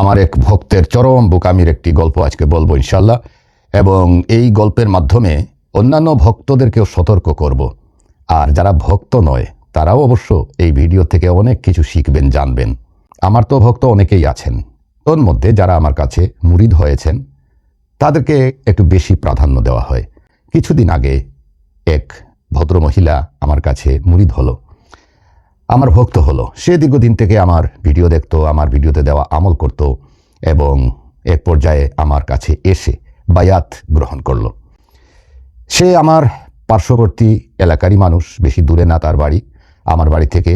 আমার এক ভক্তের চরম বোকামির একটি গল্প আজকে বলব ইনশাল্লাহ। এবং এই গল্পের মাধ্যমে অন্যান্য ভক্তদেরকেও সতর্ক করব। আর যারা ভক্ত নয়, তারাও অবশ্য এই ভিডিও থেকে অনেক কিছু শিখবেন, জানবেন। আমার তো ভক্ত অনেকেই আছেন। তোর মধ্যে যারা আমার কাছে মুরিদ হয়েছেন, তাদেরকে একটু বেশি প্রাধান্য দেওয়া হয়। কিছুদিন আগে এক ভদ্রমহিলা আমার কাছে মুরিদ হলো। আমার ভক্ত হলো। সে দীর্ঘদিন থেকে আমার ভিডিও দেখতো, আমার ভিডিওতে দেওয়া আমল করত এবং এক পর্যায়ে আমার কাছে এসে বায়াত গ্রহণ করল। সে আমার পার্শ্ববর্তী এলাকারই মানুষ, বেশি দূরে না তার বাড়ি। আমার বাড়ি থেকে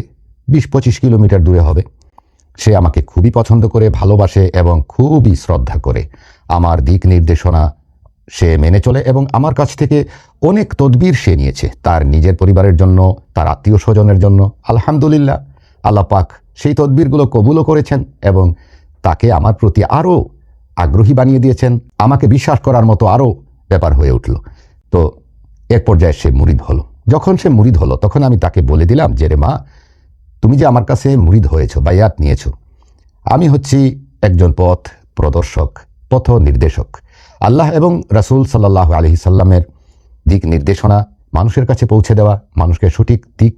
বিশ পঁচিশ কিলোমিটার দূরে হবে। সে আমাকে খুবই পছন্দ করে, ভালোবাসে এবং খুবই শ্রদ্ধা করে। আমার দিক নির্দেশনা সে মেনে চলে এবং আমার কাছ থেকে অনেক তদবির সে নিয়েছে, তার নিজের পরিবারের জন্য, তার আত্মীয় স্বজনের জন্য। আলহামদুলিল্লাহ, আল্লাহ পাক সেই তদবিরগুলো কবুলও করেছেন এবং তাকে আমার প্রতি আরও আগ্রহী বানিয়ে দিয়েছেন। আমাকে বিশ্বাস করার মতো আরও ব্যাপার হয়ে উঠল। তো এক পর্যায়ে সে মুরিদ হলো। যখন সে মুরিদ হলো, তখন আমি তাকে বলে দিলাম যে, রে মা, তুমি যে আমার কাছে মুরিদ হয়েছ, বায়াত নিয়েছ, আমি হচ্ছি একজন পথ প্রদর্শক পথ নির্দেশক আল্লাহ এবং রাসূল সাল্লাহ আলহি সাল্লামের দিক নির্দেশনা, মানুষের কাছে পৌঁছে দেওয়া, মানুষকে সঠিক দিক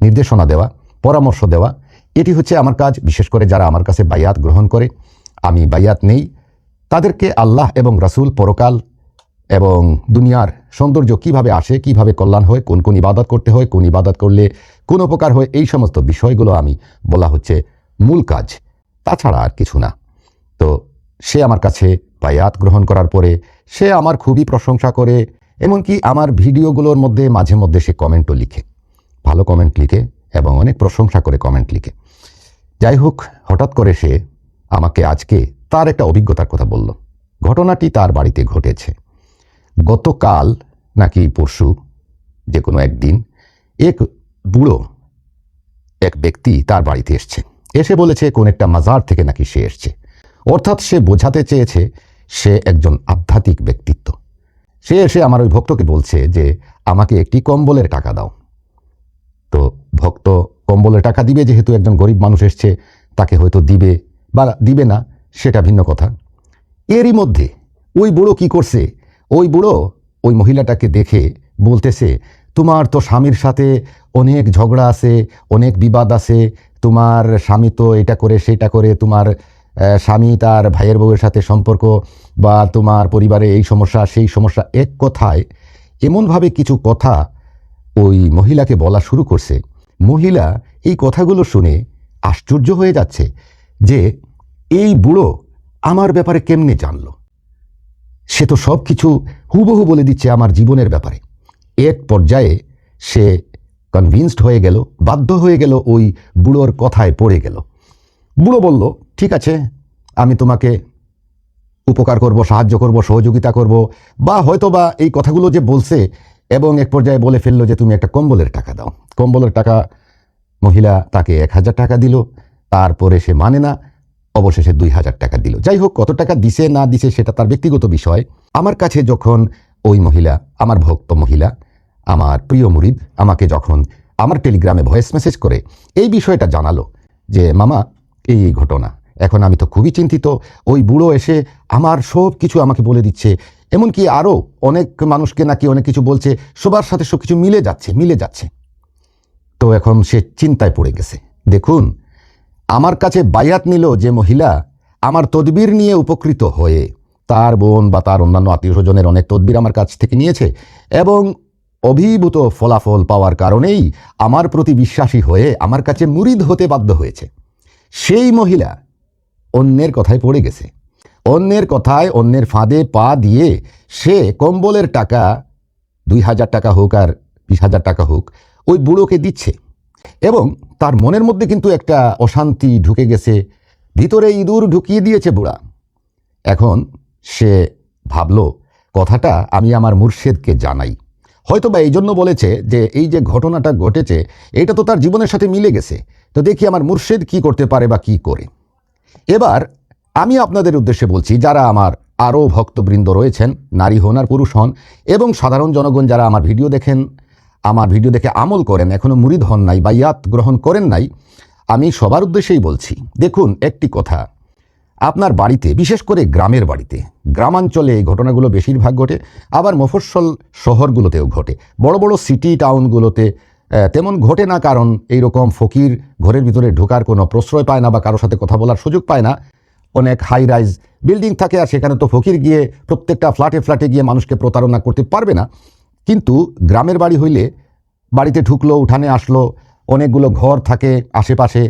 নির্দেশনা দেওয়া, পরামর্শ দেওয়া, এটি হচ্ছে আমার কাজ। বিশেষ করে যারা আমার কাছে বায়াত গ্রহণ করে, আমি বায়াত নেই, তাদেরকে আল্লাহ এবং রাসূল পরকাল এবং দুনিয়ার সৌন্দর্য কীভাবে আসে, কীভাবে কল্যাণ হয়, কোন কোন ইবাদত করতে হয়, কোন ইবাদত করলে কোন উপকার হয়, এই সমস্ত বিষয়গুলো আমি বলা হচ্ছে মূল কাজ। তাছাড়া আর কিছু না। তো সে আমার কাছে বায়াত গ্রহণ করার পরে সে আমার খুবই প্রশংসা করে, এমনকি আমার ভিডিওগুলোর মধ্যে মাঝে মধ্যে সে কমেন্টও লিখে। ভালো কমেন্ট লিখে এবং অনেক প্রশংসা করে কমেন্ট লিখে। যাই হোক, হঠাৎ করে সে আমাকে আজকে তার একটা অভিজ্ঞতার কথা বলল। ঘটনাটি তার বাড়িতে ঘটেছে। গতকাল নাকি পরশু যে কোনো একদিন, এক বুড়ো এক ব্যক্তি তার বাড়িতে এসছে। এসে বলেছে, কোন একটা মাজার থেকে নাকি সে এসছে। অর্থাৎ সে বোঝাতে চেয়েছে সে একজন আধ্যাত্মিক ব্যক্তিত্ব। সে এসে আমার ওই ভক্তকে বলছে যে, আমাকে একটি কম্বলের টাকা দাও। তো ভক্ত কম্বলের টাকা দিবে, যেহেতু একজন গরিব মানুষ এসছে, তাকে হয়তো দিবে বা দিবে না, সেটা ভিন্ন কথা। এরই মধ্যে ওই বুড়ো কি করছে? ওই বুড়ো ওই মহিলাটাকে দেখে বলতেছে, তোমার তো স্বামীর সাথে অনেক ঝগড়া আছে, অনেক বিবাদ আছে, তোমার স্বামী তো এটা করে, সেটা করে, তোমার স্বামী তার ভাইয়ের বউয়ের সাথে সম্পর্ক বা তোমার পরিবারে এই সমস্যা, সেই সমস্যা এক কথায় এমনভাবে কিছু কথা ওই মহিলাকে বলা শুরু করছে। মহিলা এই কথাগুলো শুনে আশ্চর্য হয়ে যাচ্ছে যে এই বুড়ো আমার ব্যাপারে কেমনে জানল। সে তো সব কিছু হুবহু বলে দিচ্ছে আমার জীবনের ব্যাপারে। এক পর্যায়ে সে কনভিন্সড হয়ে গেল, বাধ্য হয়ে গেল ওই বুড়োর কথায় পড়ে গেল। বুড়ো বলল ঠিক আছে, আমি তোমাকে উপকার করব, সাহায্য করব, সহযোগিতা করব, বা হয়তো বা এই কথাগুলো যে বলছে এবং এক পর্যায়ে বলে ফেলল যে তুমি একটা কম্বলের টাকা দাও। কম্বলের টাকা মহিলা তাকে এক হাজার টাকা দিল, তারপরে সে মানে না, অবশেষে দুই হাজার টাকা দিল। যাই হোক, কত টাকা দিছে, না দিছে সেটা তার ব্যক্তিগত বিষয়। আমার কাছে যখন ওই মহিলা, আমার ভক্ত মহিলা, আমার প্রিয় মুরিদ, আমাকে যখন আমার টেলিগ্রামে ভয়েস মেসেজ করে, এই বিষয়টা জানালো যে, মামা এই ঘটনা। এখন আমি তো খুবই চিন্তিত। ওই বুড়ো এসে আমার সব কিছু আমাকে বলে দিচ্ছে। এমনকি আরও অনেক মানুষকে নাকি অনেক কিছু বলছে। সবার সাথে সব কিছু মিলে যাচ্ছে মিলে যাচ্ছে। তো এখন সে চিন্তায় পড়ে গেছে। দেখুন, আমার কাছে বায়াত নিল যে মহিলা আমার তদবির নিয়ে উপকৃত হয়ে তার বোন বা তার অন্যান্য আত্মীয় স্বজনের অনেক তদবির আমার কাছ থেকে নিয়েছে এবং অভিভূত ফলাফল পাওয়ার কারণেই আমার প্রতি বিশ্বাসী হয়ে আমার কাছে মুরিদ হতে বাধ্য হয়েছে। সেই মহিলা অন্যের কথায় পড়ে গেছে। অন্যের কথায় অন্যের ফাঁদে পা দিয়ে সে কম্বলের টাকা, দুই হাজার টাকা হোক আর বিশ হাজার টাকা হোক, ওই বুড়োকে দিচ্ছে। এবং তার মনের মধ্যে কিন্তু একটা অশান্তি ঢুকে গেছে। ভিতরে ইঁদুর ঢুকিয়ে দিয়েছে বুড়া। এখন সে ভাবল, কথাটা আমি আমার মুর্শেদকে জানাই। হয়তো বা এই জন্য বলেছে যে, এই যে ঘটনাটা ঘটেছে, এটা তো তার জীবনের সাথে মিলে গেছে। তো দেখি আমার মুর্শেদ কি করতে পারে বা কি করে। এবার আমি আপনাদের উদ্দেশ্যে বলছি, যারা আমার আরও ভক্তবৃন্দ রয়েছেন, নারী হন আর পুরুষ হন, এবং সাধারণ জনগণ যারা আমার ভিডিও দেখেন, আমার ভিডিও দেখে আমল করেন এখনও মুরিদ হন নাই বা ইয়াত গ্রহণ করেন নাই, আমি সবার উদ্দেশ্যেই বলছি, দেখুন একটি কথা। আপনার বাড়িতে, বিশেষ করে গ্রামের বাড়িতে, গ্রামাঞ্চলে এই ঘটনাগুলো বেশিরভাগ ঘটে, আবার মফস্বল শহরগুলোতেও ঘটে। বড় বড় সিটি টাউনগুলোতে তেমন ঘটে না কারণ এই রকম ফকির ঘরের ভিতরে ঢোকার কোনো প্রশ্রয় পায় না বা কারোর সাথে কথা বলার সুযোগ পায় না। অনেক হাই রাইজ বিল্ডিং থাকে আর সেখানে তো ফকির গিয়ে প্রত্যেকটা ফ্ল্যাটে ফ্ল্যাটে গিয়ে মানুষকে প্রতারণা করতে পারবে না। কিন্তু গ্রামের বাড়ি হইলে বাড়িতে ঢুকলো, উঠানে আসলো, অনেকগুলো ঘর থাকে আশেপাশে,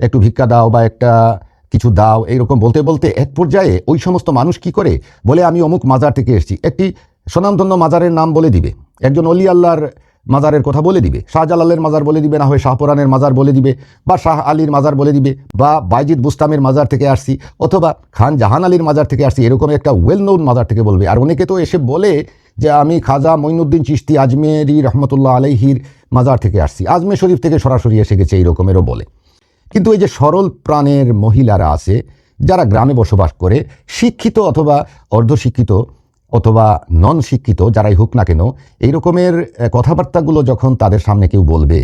একটু ভিক্ষা দাও বা একটা কিছু দাও, এইরকম বলতে বলতে এক পর্যায়ে ওই সমস্ত মানুষ কি করে? বলে, আমি অমুক মাজার থেকে এসেছি। একটি স্বনামধন্য মাজারের নাম বলে দিবে। একজন অলি আল্লাহর মাজারের কথা বলে দিবে। শাহজালালের মাজার বলে দিবে, না হয় শাহপুরানের মাজার বলে দিবে, বা শাহ আলীর মাজার বলে দিবে, বা বাইজিদ বুস্তামের মাজার থেকে আসছি, অথবা খান জাহান আলীর মাজার থেকে আসছি, এরকম একটা ওয়েল নোন মাজার থেকে বলবে। আর অনেকে তো এসে বলে যে, আমি খাজা মঈনুদ্দিন চিস্তি আজমেরি রহমতুল্লাহ আলাইহির মাজার থেকে আসছি। আজমের শরীফ থেকে সরাসরি এসে গেছে এই রকমেরও বলে। কিন্তু এই যে সরল প্রাণের মহিলারা আছে, যারা গ্রামে বসবাস করে, শিক্ষিত অথবা অর্ধশিক্ষিত অথবা নন শিক্ষিত যারাই হোক না কেন, এই রকমের কথাবার্তাগুলো যখন তাদের সামনে কেউ বলবে,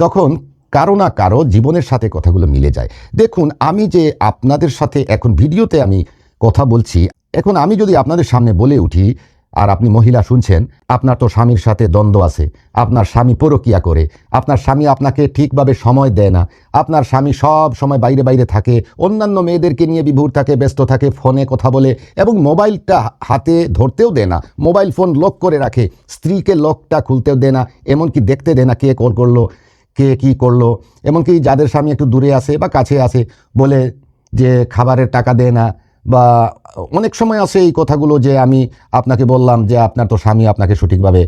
তখন কারও না কারও জীবনের সাথে কথাগুলো মিলে যায়। দেখুন, আমি যে আপনাদের সাথে এখন ভিডিওতে আমি কথা বলছি, এখন আমি যদি আপনাদের সামনে বলে উঠি আর আপনি মহিলা শুনছেন, আপনার তো স্বামীর সাথে দ্বন্দ্ব আছে, আপনার স্বামী পরকিয়া করে, আপনার স্বামী আপনাকে ঠিকভাবে সময় দেয় না, আপনার স্বামী সব সময় বাইরে বাইরে থাকে, অন্যান্য মেয়েদেরকে নিয়ে বিভোর থাকে, ব্যস্ত থাকে, ফোনে কথা বলে, এবং মোবাইলটা হাতে ধরতেও দেয় না, মোবাইল ফোন লক করে রাখে, স্ত্রীকে লকটা খুলতেও দেয় না, এমনকি দেখতে দেয় না কে কল করল, কে কি করল, এমনকি যাদের স্বামী একটু দূরে আসে বা কাছে আসে বলে যে খাবারের টাকা দেয় না বা অনেক সময় আছে এই কথাগুলো যে আমি আপনাকে বললাম যে আপনার তো স্বামী আপনাকে সঠিকভাবে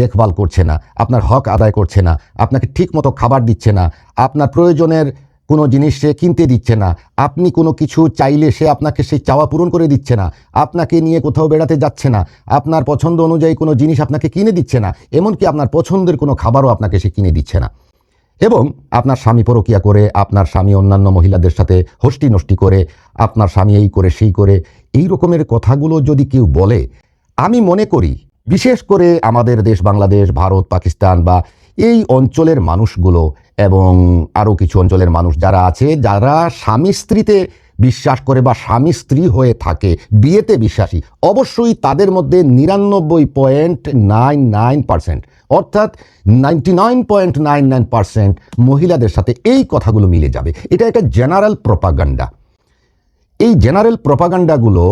দেখভাল করছে না, আপনার হক আদায় করছে না, আপনাকে ঠিক মতো খাবার দিচ্ছে না, আপনার প্রয়োজনের কোনো জিনিস সে কিনতে দিচ্ছে না, আপনি কোনো কিছু চাইলে সে আপনাকে সেই চাওয়া পূরণ করে দিচ্ছে না, আপনাকে নিয়ে কোথাও বেড়াতে যাচ্ছে না, আপনার পছন্দ অনুযায়ী কোনো জিনিস আপনাকে কিনে দিচ্ছে না, এমনকি আপনার পছন্দের কোনো খাবারও আপনাকে সে কিনে দিচ্ছে না। এবং আপনার স্বামী পরকিয়া করে, আপনার স্বামী অন্যান্য মহিলাদের সাথে হষ্টি নষ্টি করে, আপনার স্বামী এই করে, সেই করে, এই রকমের কথাগুলো যদি কেউ বলে, আমি মনে করি, বিশেষ করে আমাদের দেশ বাংলাদেশ, ভারত, পাকিস্তান বা এই অঞ্চলের মানুষগুলো এবং আরও কিছু অঞ্চলের মানুষ যারা আছে, যারা স্বামী স্ত্রীতে বিশ্বাস করে বা স্বামী স্ত্রী হয়ে থাকে, বিয়েতে বিশ্বাসী, অবশ্যই তাদের মধ্যে নিরানব্বই পয়েন্ট নাইন নাইন পার্সেন্ট, অর্থাৎ ninety nine point nine nine percent মহিলাদের সাথে এই কথাগুলো মিলে যাবে। এটা একটা জেনারেল প্রপাগান্ডা। এই জেনারেল প্রপাগান্ডাগুলো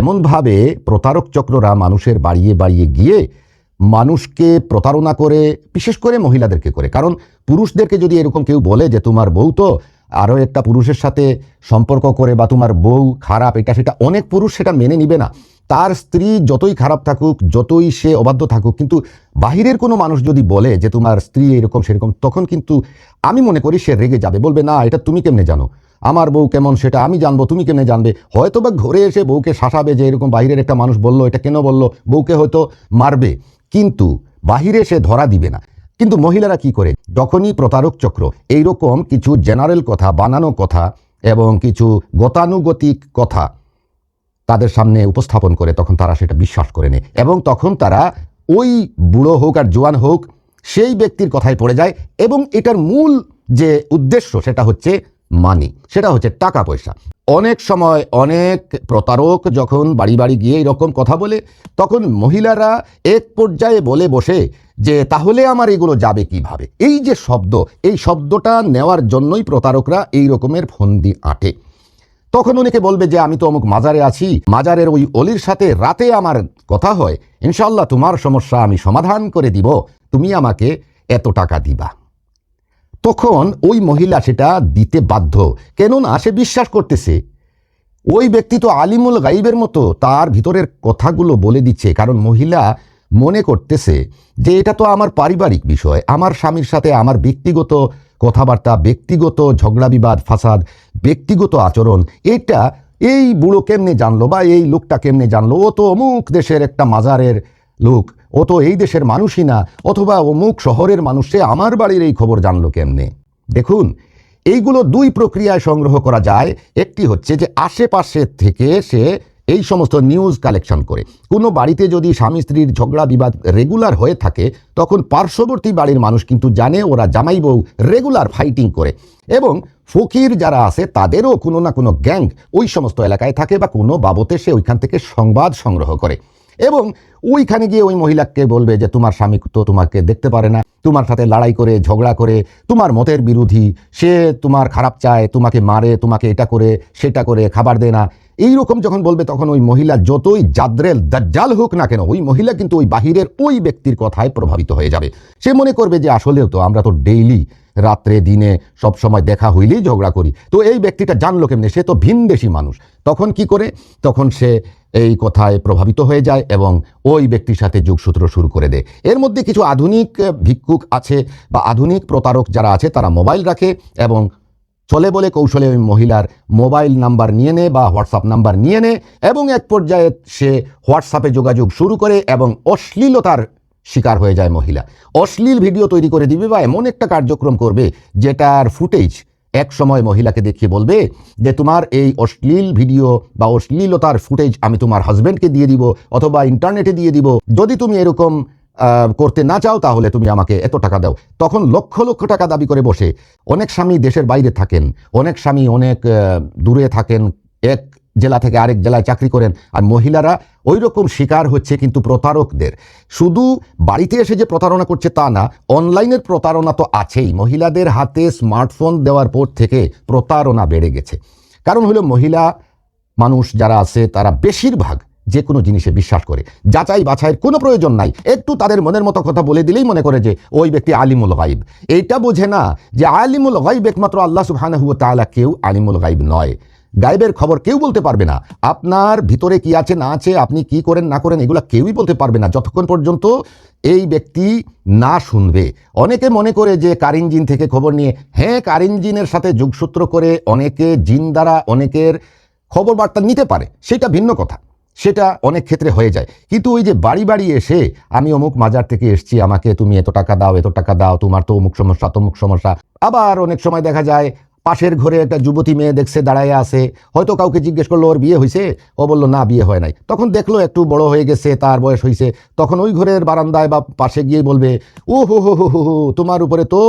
এমনভাবে প্রতারক চক্ররা মানুষের বাড়িয়ে বাড়িয়ে গিয়ে মানুষকে প্রতারণা করে, বিশেষ করে মহিলাদেরকে করে। কারণ পুরুষদেরকে যদি এরকম কেউ বলে যে, তোমার বউ তো আরও একটা পুরুষের সাথে সম্পর্ক করে বা তোমার বউ খারাপ, এটা সেটা অনেক পুরুষ সেটা মেনে নিবে না। তার স্ত্রী যতই খারাপ থাকুক, যতই সে অবাধ্য থাকুক, কিন্তু বাহিরের কোনো মানুষ যদি বলে যে তোমার স্ত্রী এরকম সেরকম, তখন কিন্তু আমি মনে করি সে রেগে যাবে, বলবে, না, এটা তুমি কেমনে জানো? আমার বউ কেমন সেটা আমি জানব, তুমি কেমনে জানবে? হয়তো বা ঘরে এসে বউকে শাসাবে যে এরকম বাইরের একটা মানুষ বলল, এটা কেন বলল? বউকে হয়তো মারবে, কিন্তু বাহিরে সে ধরা দিবে না। কিন্তু মহিলারা কি করে? যখনই প্রতারক চক্র, এইরকম কিছু জেনারেল কথা, বানানো কথা এবং কিছু গতানুগতিক কথা তাদের সামনে উপস্থাপন করে, তখন তারা সেটা বিশ্বাস করে নেয় এবং তখন তারা ওই বুড়ো হোক আর জোয়ান হোক, সেই ব্যক্তির কথায় পড়ে যায় এবং এটার মূল যে উদ্দেশ্য, সেটা হচ্ছে মানি সেটা হচ্ছে টাকা পয়সা। অনেক সময় অনেক প্রতারক যখন বাড়ি বাড়ি গিয়ে এরকম কথা বলে, তখন মহিলারা এক পর্যায়ে বলে বসে যে তাহলে আমার এগুলো যাবে কীভাবে? এই যে শব্দ, এই শব্দটা নেওয়ার জন্যই প্রতারকরা এই রকমের ফন্দি আঁটে। তখন অনেকে বলবে যে, আমি তো অমুক মাজারে আছি। মাজারের ওই অলির সাথে রাতে আমার কথা হয়। ইনশাল্লাহ তোমার সমস্যা আমি সমাধান করে দিব। তুমি আমাকে এত টাকা দিবা। তখন ওই মহিলা সেটা দিতে বাধ্য। কেননা সে বিশ্বাস করতেছে, ওই ব্যক্তি তো আলিমুল গাইবের মতো, তার ভিতরের কথাগুলো বলে দিচ্ছে। কারণ মহিলা মনে করতেছে যে এটা তো আমার পারিবারিক বিষয়, আমার স্বামীর সাথে আমার ব্যক্তিগত কথাবার্তা, ব্যক্তিগত ঝগড়া বিবাদ, ফাসাদ, ব্যক্তিগত আচরণ, এটা এই বুড়ো কেমনে জানলো বা এই লোকটা কেমনে জানলো? ও তো অমুক দেশের একটা মাজারের লোক, ও তো এই দেশের মানুষই না, অথবা অমুক শহরের মানুষ আমার বাড়ির এই খবর জানলো কেমনে? দেখুন, এইগুলো দুই প্রক্রিয়ায় সংগ্রহ করা যায়, একটি হচ্ছে যে আশেপাশে থেকে সে এই সমস্ত নিউজ কালেকশন করে। কোনো বাড়িতে যদি স্বামী স্ত্রীর ঝগড়া বিবাদ রেগুলার হয়ে থাকে, তখন পার্শ্ববর্তী বাড়ির মানুষ কিন্তু জানে ওরা জামাই বউ রেগুলার ফাইটিং করে। এবং ফকির যারা আছে, তাদেরও কোনো না কোনো গ্যাং ওই সমস্ত এলাকায় থাকে বা কোনো বাবতে সে ওইখান থেকে সংবাদ সংগ্রহ করে। এবং ওইখানে গিয়ে ওই মহিলাকে বলবে যে, তোমার স্বামী তো তোমাকে দেখতে পারে না। তোমার সাথে লড়াই করে, ঝগড়া করে, তোমার মতের বিরোধী, সে তোমার খারাপ চায়, তোমাকে মারে, তোমাকে এটা করে, সেটা করে, খাবার দেয় না। এই রকম যখন বলবে, তখন ওই মহিলা যতই জাদ্রেল, দাজ্জাল হোক না কেন, ওই মহিলা কিন্তু ওই বাহিরের ওই ব্যক্তির কথায় প্রভাবিত হয়ে যাবে। সে মনে করবে যে আসলেও তো আমরা তো ডেইলি রাত্রে, দিনে, সব সময় দেখা হইলেই ঝগড়া করি। তো এই ব্যক্তিটা জানলো কেমনে? সে তো ভিনদেশি মানুষ। তখন কি করে? তখন সে এই কথায় প্রভাবিত হয়ে যায় এবং ওই ব্যক্তির সাথে যোগসূত্র শুরু করে দেয়। এর মধ্যে কিছু আধুনিক ভিক্ষুক আছে বা আধুনিক প্রতারক যারা আছে, তারা মোবাইল রাখে এবং চলে বলে কৌশলে ওই মহিলার মোবাইল নাম্বার নিয়ে নেয় বা হোয়াটসঅ্যাপ নাম্বার নিয়ে নেয় এবং এক পর্যায়ে সে হোয়াটসঅ্যাপে যোগাযোগ শুরু করে এবং অশ্লীলতার শিকার হয়ে যায় মহিলা। অশ্লীল ভিডিও তৈরি করে দিবে বা এমন একটা কার্যক্রম করবে যেটার ফুটেজ এক সময় মহিলাকে দেখিয়ে বলবে যে তোমার এই অশ্লীল ভিডিও বা অশ্লীলতার ফুটেজ আমি তোমার হাজব্যান্ডকে দিয়ে দিব অথবা ইন্টারনেটে দিয়ে দিব। যদি তুমি এরকম করতে না চাও তাহলে তুমি আমাকে এত টাকা দাও। তখন লক্ষ লক্ষ টাকা দাবি করে বসে। অনেক স্বামী দেশের বাইরে থাকেন। অনেক স্বামী অনেক দূরে থাকেন। এক জেলা থেকে আরেক জেলায় চাকরি করেন। আর মহিলারা ওই রকম শিকার হচ্ছে কিন্তু প্রতারকদের। শুধু বাড়িতে এসে যে প্রতারণা করছে তা না, অনলাইনের প্রতারণা তো আছেই। মহিলাদের হাতে স্মার্টফোন দেওয়ার পর থেকে প্রতারণা বেড়ে গেছে। কারণ হলো মহিলা মানুষ যারা আছে, তারা বেশিরভাগ যে কোনো জিনিসে বিশ্বাস করে। যাচাই বাছাইয়ের কোনো প্রয়োজন নাই। একটু তাদের মনের মতো কথা বলে দিলেই মনে করে যে, ওই ব্যক্তি আলিমুল গাইব এইটা বোঝে না যে আলিমুল গাইব একমাত্র আল্লাহ সুবহানাহু তাআলা কেউ আলিমুল গাইব নয়। গাইবের খবর কেউ বলতে পারবে না। আপনার ভিতরে কি আছে, না আছে, আপনি কি করেন, না করেন, এগুলো কেউই বলতে পারবে না। যতক্ষণ পর্যন্ত এই ব্যক্তি না শুনবে। অনেকে মনে করে যে কারিন জিন থেকে খবর নিয়ে হ্যাঁ কারিন জিনের সাথে যোগসূত্র করে অনেকে জিন দ্বারা অনেকের খবর বার্তা নিতে পারে। সেটা ভিন্ন কথা। সেটা অনেক ক্ষেত্রে হয়ে যায়। কিন্তু ওই যে বাড়ি বাড়ি এসে, আমি অমুক মাজার থেকে এসছি, আমাকে তুমি এত টাকা দাও, এত টাকা দাও, তোমার তো অমুক সমস্যা, তমুক সমস্যা। আবার অনেক সময় দেখা যায় পাশের ঘরে একটা যুবতী মেয়ে দেখছে, দাঁড়ায় আছে। হয়তো কাউকে জিজ্ঞেস করল, ওর বিয়ে হয়েছে ও বলল, না, বিয়ে হয় নাই। তখন দেখল, একটু বড় হয়ে গেছে, তার বয়স হয়েছে তখন ওই ঘরের বারান্দায় বা পাশে গিয়ে বলবে, ও হো হো হো হো তোমার উপরে তো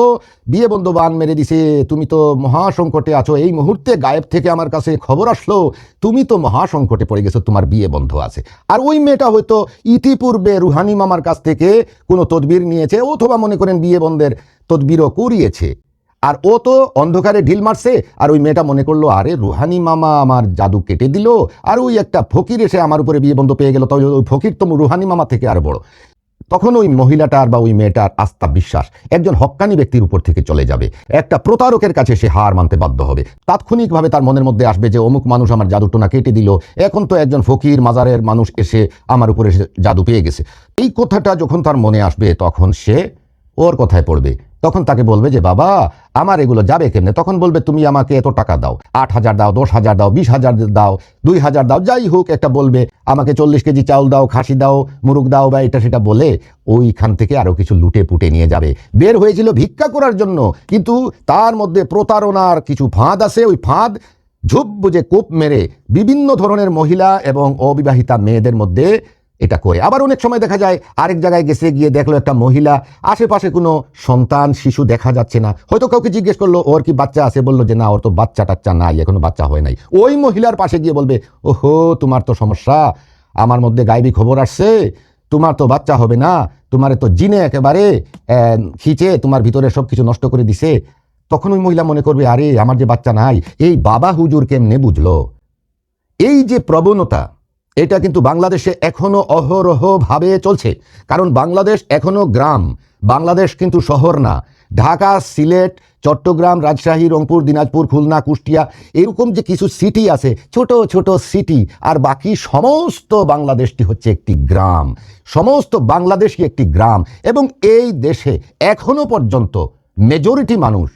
বিয়ে বন্ধ বান মেরে দিছে। তুমি তো মহাসংকটে আছো। এই মুহূর্তে গায়েব থেকে আমার কাছে খবর আসলো। তুমি তো মহাসংকটে পড়ে গেছো, তোমার বিয়ে বন্ধ আছে। আর ওই মেয়েটা হয়তো ইতিপূর্বে রুহানি মামার কাছ থেকে কোনো তদবির নিয়েছে, অথবা মনে করেন বিয়ে বন্ধের তদবিরও করিয়েছে আর ও তো অন্ধকারে ঢিল মারছে। আর ওই মেয়েটা মনে করল, আরে রুহানি মামা, আমার জাদু কেটে দিল। আর ওই একটা ফকির এসে আমার উপরে বিয়ে বন্ধ পেয়ে গেল। তবে ওই ফকির তো রুহানি মামা থেকে আর বড়। তখন ওই মহিলাটার বা ওই মেয়েটার আস্থা, বিশ্বাস, একজন হক্কানি ব্যক্তির উপর থেকে চলে যাবে। একটা প্রতারকের কাছে সে হার মানতে বাধ্য হবে। তাৎক্ষণিকভাবে তার মনের মধ্যে আসবে যে, অমুক মানুষ আমার জাদুটোনা কেটে দিল। এখন তো একজন ফকির মাজারের মানুষ এসে আমার উপরে জাদু পেয়ে গেছে। এই কথাটা যখন তার মনে আসবে, তখন সে ওর কথায় পড়বে। তখন তাকে বলবে যে, বাবা, আমার এগুলো যাবে কেমনে? তখন বলবে, তুমি আমাকে এত টাকা দাও। আট হাজার দাও, দশ হাজার দাও, বিশ হাজার দাও, দুই হাজার দাও, যাই হোক, একটা বলবে। আমাকে চল্লিশ কেজি চাউল দাও, খাসি দাও, মুরগ দাও বা এটা সেটা বলে ওইখান থেকে আরও কিছু লুটে পুটে নিয়ে যাবে। বের হয়েছিল ভিক্ষা করার জন্য। কিন্তু তার মধ্যে প্রতারণার কিছু ফাঁদ আছে। ওই ফাঁদ ঝুপ বুঝে কোপ মেরে বিভিন্ন ধরনের মহিলা এবং অবিবাহিতা মেয়েদের মধ্যে এটা করে আবার অনেক সময় দেখা যায়, আরেক জায়গায় গেছে, গিয়ে দেখল একটা মহিলা, আশেপাশে কোনো সন্তান, শিশু দেখা যাচ্ছে না। হয়তো কাউকে জিজ্ঞেস করল, ওর কি বাচ্চা আছে? বলল যে, না, ওর তো বাচ্চা টাচ্চা নাই, এখনও বাচ্চা হয় নাই। ওই মহিলার পাশে গিয়ে বলবে, ওহো, তোমার তো সমস্যা। আমার মধ্যে গাইবি খবর আসছে। তোমার তো বাচ্চা হবে না। তোমার তো জিনে একেবারে খিচে, তোমার ভিতরে সব কিছু নষ্ট করে দিছে। তখন ওই মহিলা মনে করবে, আরে, আমার যে বাচ্চা নাই, এই বাবা হুজুর কেমনে বুঝলো? এই যে প্রবণতা এটা কিন্তু বাংলাদেশে এখনও অহরহভাবে চলছে। কারণ বাংলাদেশ এখনও গ্রাম, বাংলাদেশ কিন্তু শহর না। ঢাকা, সিলেট, চট্টগ্রাম, রাজশাহী, রংপুর, দিনাজপুর, খুলনা, কুষ্টিয়া, এরকম যে কিছু সিটি আছে, ছোট ছোট সিটি আর বাকি সমস্ত বাংলাদেশটি হচ্ছে একটি গ্রাম। সমস্ত বাংলাদেশই একটি গ্রাম এবং এই দেশে এখনও পর্যন্ত মেজরিটি মানুষ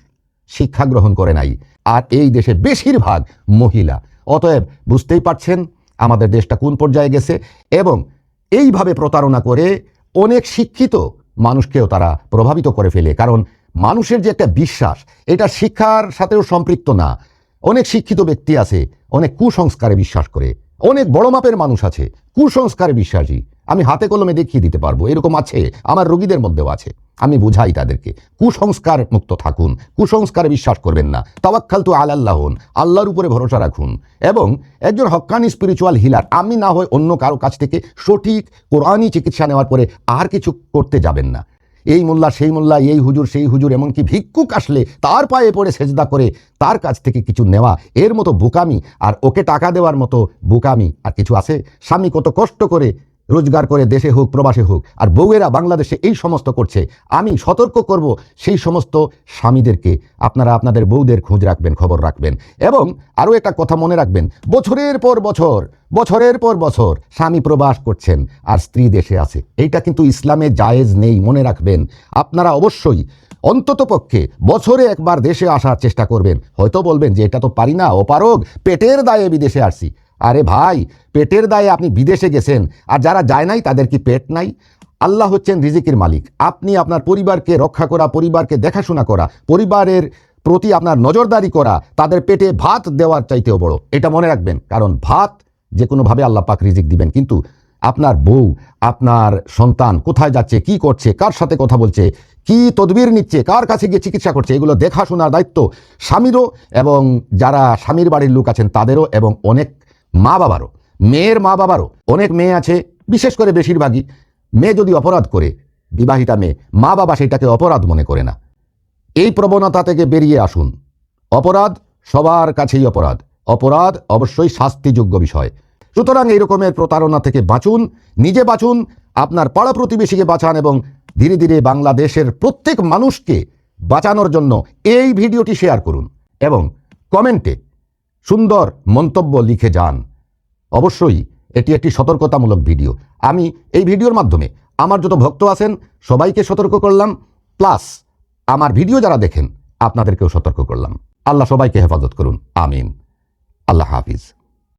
শিক্ষা গ্রহণ করে নাই। আর এই দেশে বেশিরভাগ মহিলা। অতএব বুঝতেই পারছেন আমাদের দেশটা কোন পর্যায়ে গেছে এবং এইভাবে প্রতারণা করে অনেক শিক্ষিত মানুষকেও তারা প্রভাবিত করে ফেলে। কারণ মানুষের যে একটা বিশ্বাস, এটা শিক্ষার সাথেও সম্পৃক্ত না। অনেক শিক্ষিত ব্যক্তি আছে, অনেক কুসংস্কারে বিশ্বাস করে। অনেক বড় মাপের মানুষ আছে, কুসংস্কারে বিশ্বাসী। আমি হাতে কলমে দেখিয়ে দিতে পারব, এরকম আছে, আমার রোগীদের মধ্যেও আছে। আমি বুঝাই তাদেরকে। কুসংস্কার মুক্ত থাকুন, কুসংস্কারে বিশ্বাস করবেন না। তাওয়াক্কাল তো আল্লাহ হন আল্লাহর উপরে ভরসা রাখুন। এবং একজন হক্কানি স্পিরিচুয়াল হিলার আমি না হয় অন্য কারও কাছ থেকে সঠিক কোরআনই চিকিৎসা নেওয়ার পরে আর কিছু করতে যাবেন না। এই মোল্লা, সেই মোল্লা, এই হুজুর, সেই হুজুর, এমনকি ভিক্ষুক আসলে তার পায়ে পড়ে সেজদা করে তার কাছ থেকে কিছু নেওয়া, এর মতো বোকামি, আর ওকে টাকা দেওয়ার মতো বোকামি আর কিছু আছে? স্বামী কত কষ্ট করে রোজগার করে দেশে হোক, প্রবাসে হোক। আর বউয়েরা বাংলাদেশে এই সমস্ত করছে। আমি সতর্ক করব সেই সমস্ত স্বামীদেরকে। আপনারা আপনাদের বউদের খোঁজ রাখবেন, খবর রাখবেন। এবং আরও একটা কথা মনে রাখবেন, বছরের পর বছর, বছরের পর বছর স্বামী প্রবাস করছেন আর স্ত্রী দেশে আছে। এইটা কিন্তু ইসলামে জায়েজ নেই, মনে রাখবেন। আপনারা অবশ্যই অন্তত পক্ষে বছরে একবার দেশে আসার চেষ্টা করবেন। হয়তো বলবেন যে, এটা তো পারি না, অপারগ, পেটের দায়ে বিদেশে আসছি। আরে ভাই, পেটের দায়ে আপনি বিদেশে গেছেন, আর যারা যায় নাই তাদের কি পেট নাই? আল্লাহ হচ্ছেন রিজিকের মালিক। আপনি আপনার পরিবারকে রক্ষা করা, পরিবারকে দেখাশোনা করা, পরিবারের প্রতি আপনার নজরদারি করা, তাদের পেটে ভাত দেওয়ার চাইতেও বড়। এটা মনে রাখবেন, কারণ ভাত যে কোনোভাবে আল্লাহ পাক রিজিক দিবেন। কিন্তু আপনার বউ, আপনার সন্তান কোথায় যাচ্ছে, কি করছে, কার সাথে কথা বলছে, কি তদবির নিচ্ছে, কার কাছে গিয়ে চিকিৎসা করছে, এগুলো দেখাশোনার দায়িত্ব স্বামীরও এবং যারা স্বামীর বাড়ির লোক আছেন তাদেরও এবং অনেক মা বাবারও, মেয়ের মা বাবারও অনেক মেয়ে আছে, বিশেষ করে বেশিরভাগই মেয়ে যদি অপরাধ করে, বিবাহিতা মেয়ে, মা বাবা সেটাকে অপরাধ মনে করে না। এই প্রবণতা থেকে বেরিয়ে আসুন। অপরাধ সবার কাছেই অপরাধ। অপরাধ অবশ্যই শাস্তিযোগ্য বিষয়। সুতরাং এই রকমের প্রতারণা থেকে বাঁচুন, নিজে বাঁচুন, আপনার পাড়া প্রতিবেশীকে বাঁচান এবং ধীরে ধীরে বাংলাদেশের প্রত্যেক মানুষকে বাঁচানোর জন্য এই ভিডিওটি শেয়ার করুন এবং কমেন্টে সুন্দর মন্তব্য লিখে যান। অবশ্যই এটি একটি সতর্কতামূলক ভিডিও। আমি এই ভিডিওর মাধ্যমে আমার যত ভক্ত আছেন, সবাইকে সতর্ক করলাম, প্লাস আমার ভিডিও যারা দেখেন, আপনাদেরকেও সতর্ক করলাম। আল্লাহ সবাইকে হেফাজত করুন। আমিন। আল্লাহ হাফিজ।